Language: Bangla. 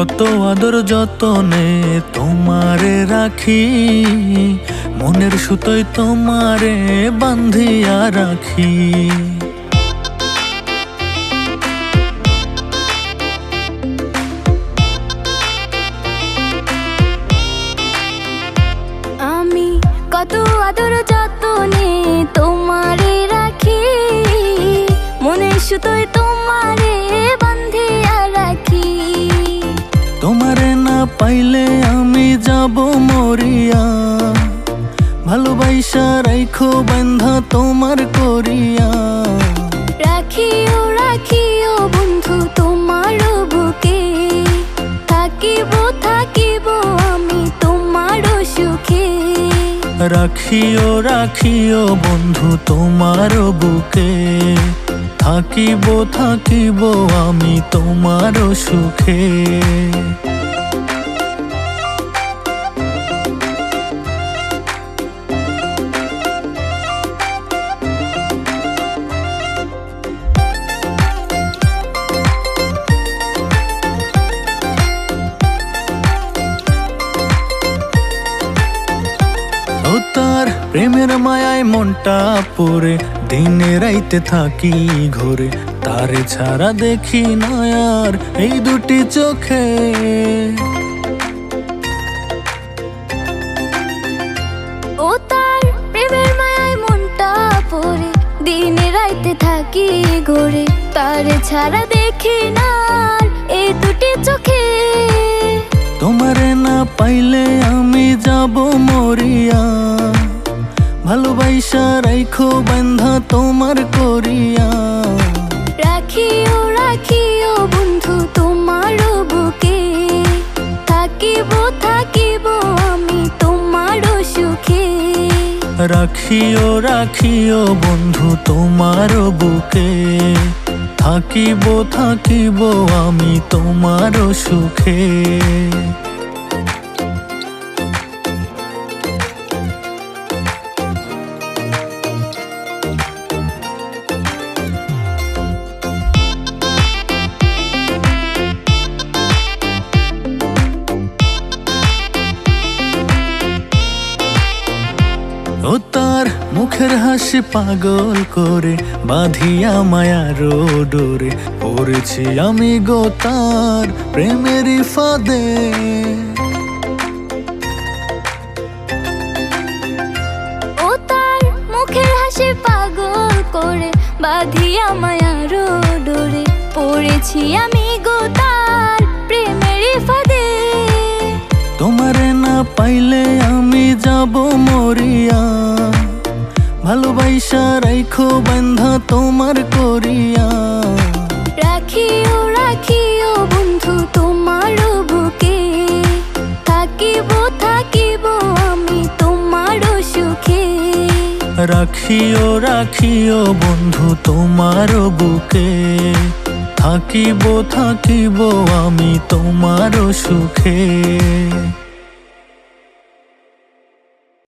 কত আদর যতনে তোমারে রাখি, মনের সুতোয় তোমারে বান্ধিয়া রাখি। আমি কত আদর যতনে তোমারে রাখি মনে সুতোয় পাইলে আমি যাব মরিয়া। ভালোবাসা রাইখো বান্ধা তোমার করিয়া। রাখিও রাখিও বন্ধু তোমার বুকে। থাকিব থাকিব আমি তোমার সুখে। রাখিও রাখিও বন্ধু তোমার বুকে। থাকিব থাকিব আমি তোমার সুখে। প্রেমের মায়ায় মনটা পড়ে দিনে রাইতে থাকি ঘরে। তারে ছাড়া দেখি না আর এই দুটি চোখে। ও তার প্রেমের মায়ায় মনটা পড়ে দিনে রাইতে থাকি ঘরে। তার ছাড়া দেখি না আর এই দুটি চোখে। তোমারে না পাইলে আমি যাব মরিয়া। ভালোবাসা রাইখো বান্ধা তোমার করিয়া। রাখিও রাখিও বন্ধু তোমার বুকে। থাকিব থাকিব আমি তোমার সুখে। রাখিও রাখিও বন্ধু তোমার বুকে। থাকিব থাকিব আমি তোমার সুখে। তার মুখের হাসি পাগল করে বাঁধিয়া মায়ার ডোরে। পড়েছি আমি গো তার প্রেমেরই ফাঁদে। ও তার মুখের হাসি পাগল করে বাঁধিয়া মায়ার ডোরে। পড়েছি আমি গো তার প্রেমের ফাঁদে। তোমারে না পাইলে আমি যাব মরিয়া। ভালোবাসা রাইখো বান্ধা তোমার করিয়া। রাখিও রাখিও বন্ধু তোমার বুকে। থাকিব থাকিব আমি তোমার সুখে। রাখিও রাখিও বন্ধু তোমার বুকে। থাকিব থাকিব আমি তোমার সুখে।